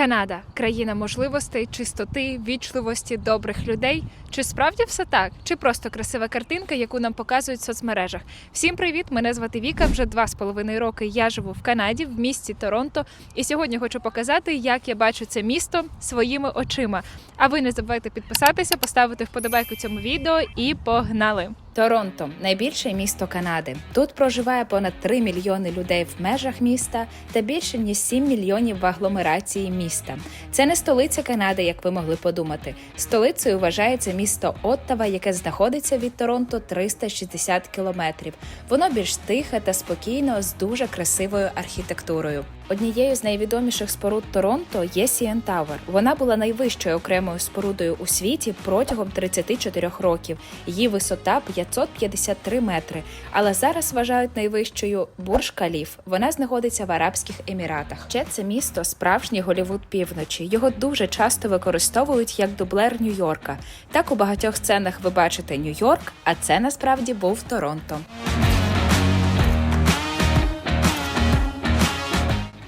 Канада країна можливостей, чистоти, вічливості, добрих людей. Чи справді все так? Чи просто красива картинка, яку нам показують в соцмережах? Всім привіт! Мене звати Віка. Вже два з половиною роки я живу в Канаді, в місті Торонто. І сьогодні хочу показати, як я бачу це місто своїми очима. А ви не забувайте підписатися, поставити вподобайку цьому відео і погнали! Торонто найбільше місто Канади. Тут проживає понад 3 мільйони людей в межах міста та більше ніж 7 мільйонів в агломерації міста. Це не столиця Канади, як ви могли подумати. Столицею вважається місто Оттава, яке знаходиться від Торонто 360 кілометрів. Воно більш тихе та спокійне з дуже красивою архітектурою. Однією з найвідоміших споруд Торонто є CN Tower. Вона була найвищою окремою спорудою у світі протягом 34 років. Її висота 553 метри. Але зараз вважають найвищою Бурж Каліф. Вона знаходиться в Арабських Еміратах. Ще це місто справжній Голівуд півночі. Його дуже часто використовують як дублер Нью-Йорка. Так у багатьох сценах ви бачите Нью-Йорк, а це насправді був Торонто.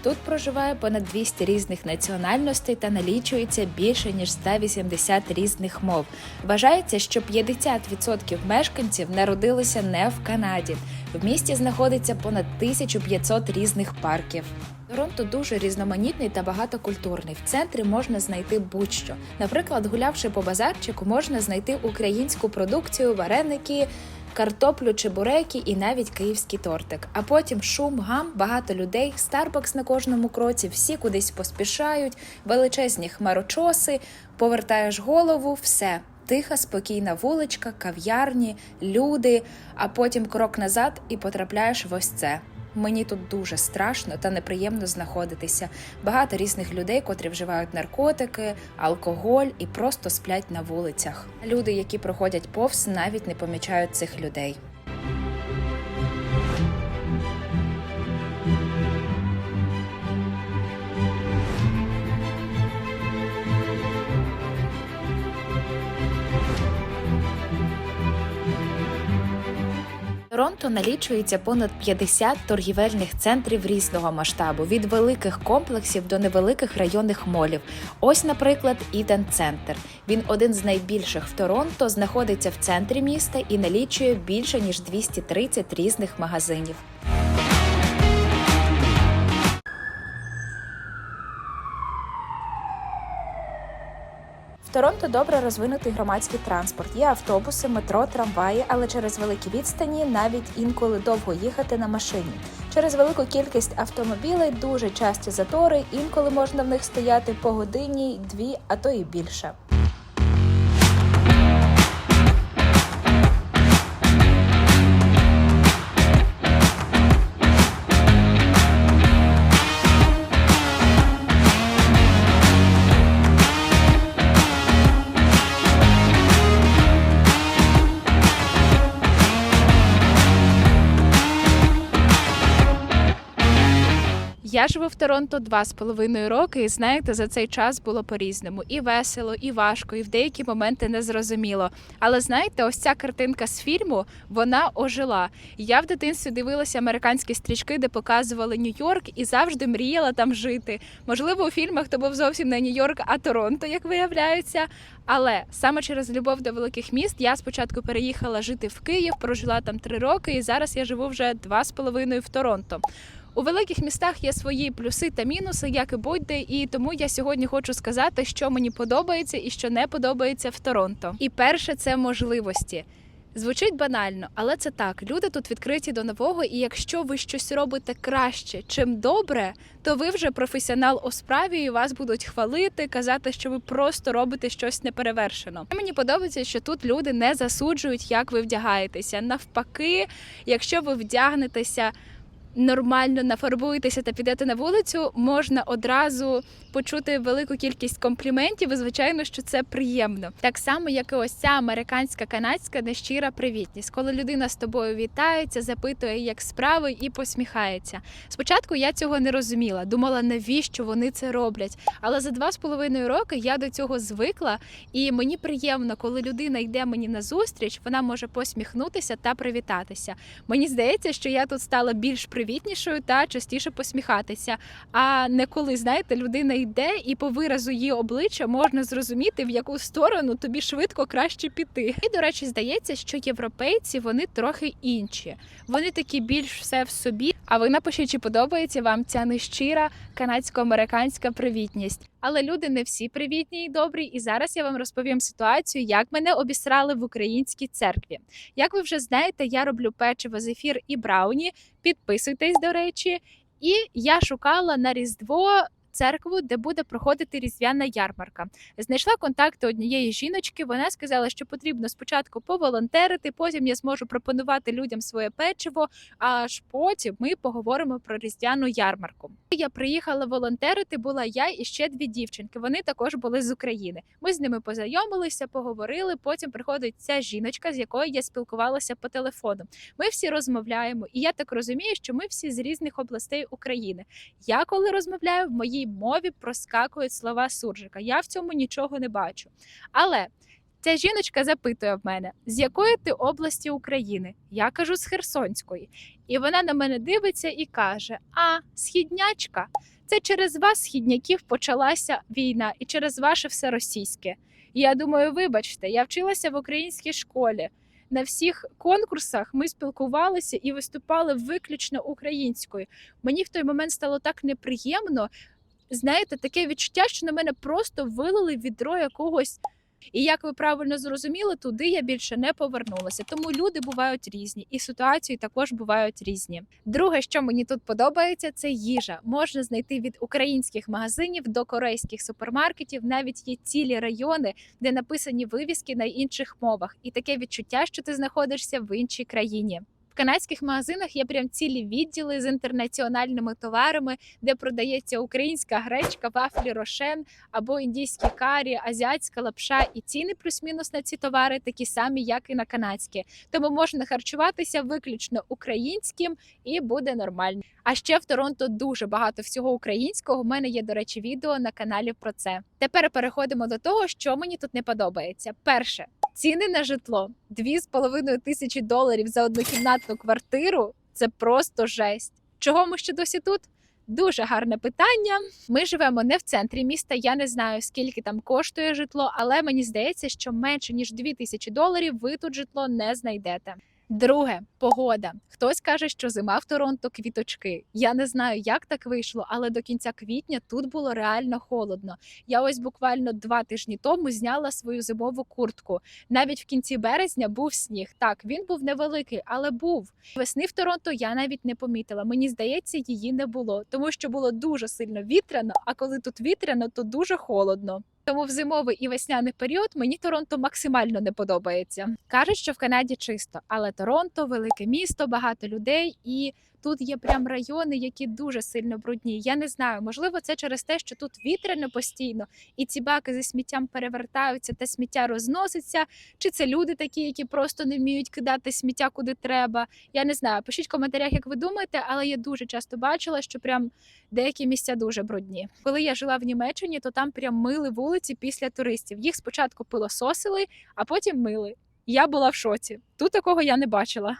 Тут проживає понад 200 різних національностей та налічується більше ніж 180 різних мов. Вважається, що 50% мешканців народилися не в Канаді. В місті знаходиться понад 1500 різних парків. Торонто дуже різноманітний та багатокультурний. В центрі можна знайти будь-що. Наприклад, гулявши по базарчику, можна знайти українську продукцію, вареники, картоплю, чебуреки і навіть київський тортик. А потім шум, гам, багато людей, Старбакс на кожному кроці, всі кудись поспішають, величезні хмарочоси, повертаєш голову, все. Тиха, спокійна вуличка, кав'ярні, люди, а потім крок назад і потрапляєш в ось це. Мені тут дуже страшно та неприємно знаходитися. Багато різних людей, котрі вживають наркотики, алкоголь і просто сплять на вулицях. Люди, які проходять повз, навіть не помічають цих людей. Торонто налічується понад 50 торгівельних центрів різного масштабу, від великих комплексів до невеликих районних молів. Ось, наприклад, Іден Центр. Він один з найбільших в Торонто, знаходиться в центрі міста і налічує більше ніж 230 різних магазинів. Торонто добре розвинутий громадський транспорт. Є автобуси, метро, трамваї, але через великі відстані навіть інколи довго їхати на машині. Через велику кількість автомобілей дуже часті затори, інколи можна в них стояти по годині, дві, а то і більше. Я живу в Торонто два з половиною роки, і знаєте, за цей час було по-різному. І весело, і важко, і в деякі моменти незрозуміло. Але знаєте, ось ця картинка з фільму вона ожила. Я в дитинстві дивилася американські стрічки, де показували Нью-Йорк, і завжди мріяла там жити. Можливо, у фільмах то був зовсім не Нью-Йорк, а Торонто, як виявляється. Але саме через любов до великих міст я спочатку переїхала жити в Київ, прожила там три роки, і зараз я живу вже два з половиною в Торонто. У великих містах є свої плюси та мінуси, як і будь-де, і тому я сьогодні хочу сказати, що мені подобається і що не подобається в Торонто. І перше це можливості. Звучить банально, але це так. Люди тут відкриті до нового, і якщо ви щось робите краще, чим добре, то ви вже професіонал у справі, і вас будуть хвалити, казати, що ви просто робите щось неперевершено. Мені подобається, що тут люди не засуджують, як ви вдягаєтеся. Навпаки, якщо ви вдягнетеся нормально нафарбуєтеся та підете на вулицю, можна одразу почути велику кількість компліментів. І звичайно, що це приємно. Так само, як і ось ця американська канадська нещира привітність, коли людина з тобою вітається, запитує, як справи, і посміхається. Спочатку я цього не розуміла, думала, навіщо вони це роблять. Але за два з половиною роки я до цього звикла, і мені приємно, коли людина йде мені на зустріч, вона може посміхнутися та привітатися. Мені здається, що я тут стала більш привітною, привітнішою та частіше посміхатися. А не коли знаєте, людина йде, і по виразу її обличчя можна зрозуміти, в яку сторону тобі швидко краще піти. І до речі, здається, що європейці вони трохи інші. Вони такі більш все в собі. А ви напишіть, чи подобається вам ця нещира канадсько-американська привітність. Але люди не всі привітні і добрі. І зараз я вам розповім ситуацію, як мене обісрали в українській церкві. Як ви вже знаєте, я роблю печиво зефір і брауні. Підписуйтесь, до речі. І я шукала на Різдво церкву, де буде проходити різдвяна ярмарка. Знайшла контакти однієї жіночки. Вона сказала, що потрібно спочатку поволонтерити, потім я зможу пропонувати людям своє печиво. Аж потім ми поговоримо про різдвяну ярмарку. Я приїхала волонтерити. Була я і ще дві дівчинки. Вони також були з України. Ми з ними познайомилися, поговорили. Потім приходить ця жіночка, з якою я спілкувалася по телефону. Ми всі розмовляємо, і я так розумію, що ми всі з різних областей України. Я коли розмовляю, в моїй мові проскакують слова суржика. Я в цьому нічого не бачу. Але ця жіночка запитує в мене, з якої ти області України? Я кажу з Херсонської. І вона на мене дивиться і каже: А, східнячка, це через вас, східняків, почалася війна, і через ваше все російське. І я думаю, вибачте, я вчилася в українській школі. На всіх конкурсах ми спілкувалися і виступали виключно українською. Мені в той момент стало так неприємно. Знаєте, таке відчуття, що на мене просто вилили відро якогось. І як ви правильно зрозуміли, туди я більше не повернулася. Тому люди бувають різні, і ситуації також бувають різні. Друге, що мені тут подобається, це їжа. Можна знайти від українських магазинів до корейських супермаркетів. Навіть є цілі райони, де написані вивіски на інших мовах, і таке відчуття, що ти знаходишся в іншій країні. В канадських магазинах є прям цілі відділи з інтернаціональними товарами, де продається українська гречка, вафлі рошен або індійські карі, азіатська лапша, і ціни плюс-мінус на ці товари такі самі, як і на канадські. Тому можна харчуватися виключно українським і буде нормально. А ще в Торонто дуже багато всього українського. У мене є, до речі, відео на каналі про це. Тепер переходимо до того, що мені тут не подобається. Перше. Ціни на житло 2,5 тисячі доларів за однокімнатну квартиру це просто жесть. Чого ми ще досі тут? Дуже гарне питання. Ми живемо не в центрі міста. Я не знаю скільки там коштує житло, але мені здається, що менше ніж 2 тисячі доларів ви тут житло не знайдете. Друге погода. Хтось каже, що зима в Торонто квіточки. Я не знаю, як так вийшло, але до кінця квітня тут було реально холодно. Я ось буквально два тижні тому зняла свою зимову куртку. Навіть в кінці березня був сніг. Так, він був невеликий, але був. Весни в Торонто я навіть не помітила. Мені здається, її не було, тому що було дуже сильно вітряно. А коли тут вітряно, то дуже холодно. Тому в зимовий і весняний період мені Торонто максимально не подобається. Кажуть, що в Канаді чисто, але Торонто велике місто, багато людей, і тут є прям райони, які дуже сильно брудні. Я не знаю, можливо, це через те, що тут вітряно постійно, і ці баки зі сміттям перевертаються та сміття розноситься. Чи це люди такі, які просто не вміють кидати сміття куди треба? Я не знаю. Пишіть в коментарях, як ви думаєте, але я дуже часто бачила, що прям деякі місця дуже брудні. Коли я жила в Німеччині, то там прям мили вулиці після туристів. Їх спочатку пилососили, а потім мили. Я була в шоці. Тут такого я не бачила.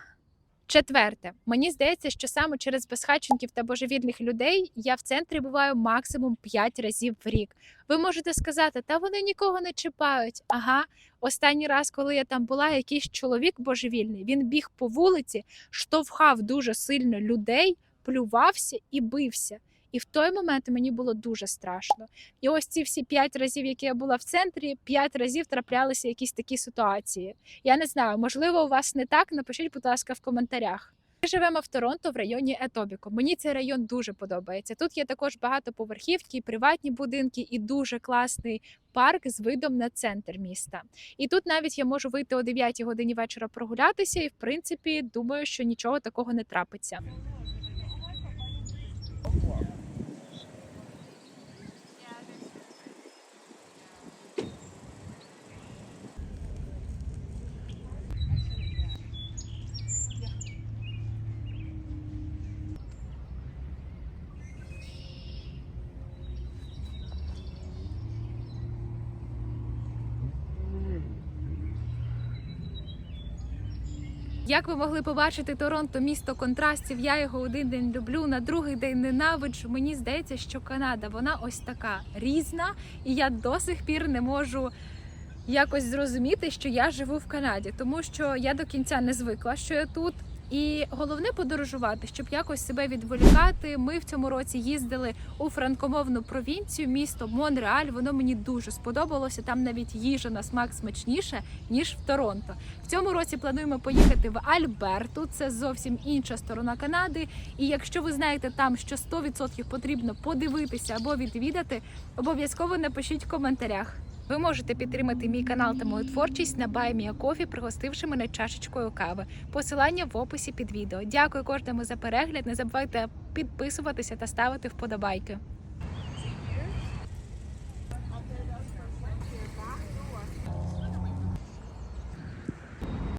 Четверте, мені здається, що саме через безхатченків та божевільних людей я в центрі буваю максимум 5 разів в рік. Ви можете сказати, та вони нікого не чіпають. Ага, останній раз, коли я там була, якийсь чоловік божевільний, він біг по вулиці, штовхав дуже сильно людей, плювався і бився. І в той момент мені було дуже страшно. І ось ці всі п'ять разів, які я була в центрі, п'ять разів траплялися якісь такі ситуації. Я не знаю, можливо, у вас не так. Напишіть, будь ласка, в коментарях. Ми живемо в Торонто в районі Етобіко. Мені цей район дуже подобається. Тут є також багатоповерхівки, приватні будинки і дуже класний парк з видом на центр міста. І тут навіть я можу вийти о 9 годині вечора прогулятися, і в принципі думаю, що нічого такого не трапиться. Як ви могли побачити, Торонто місто контрастів. Я його один день люблю, на другий день ненавиджу. Мені здається, що Канада вона ось така різна, і я до сих пір не можу якось зрозуміти, що я живу в Канаді, тому що я до кінця не звикла, що я тут. І головне подорожувати, щоб якось себе відволікати. Ми в цьому році їздили у франкомовну провінцію, місто Монреаль. Воно мені дуже сподобалося. Там навіть їжа на смак смачніше ніж в Торонто. В цьому році плануємо поїхати в Альберту. Це зовсім інша сторона Канади. І якщо ви знаєте там, що 100% потрібно подивитися або відвідати, обов'язково напишіть в коментарях. Ви можете підтримати мій канал та мою творчість на BuyMeACoffee, пригостивши мене чашечкою кави. Посилання в описі під відео. Дякую кожному за перегляд. Не забувайте підписуватися та ставити вподобайки.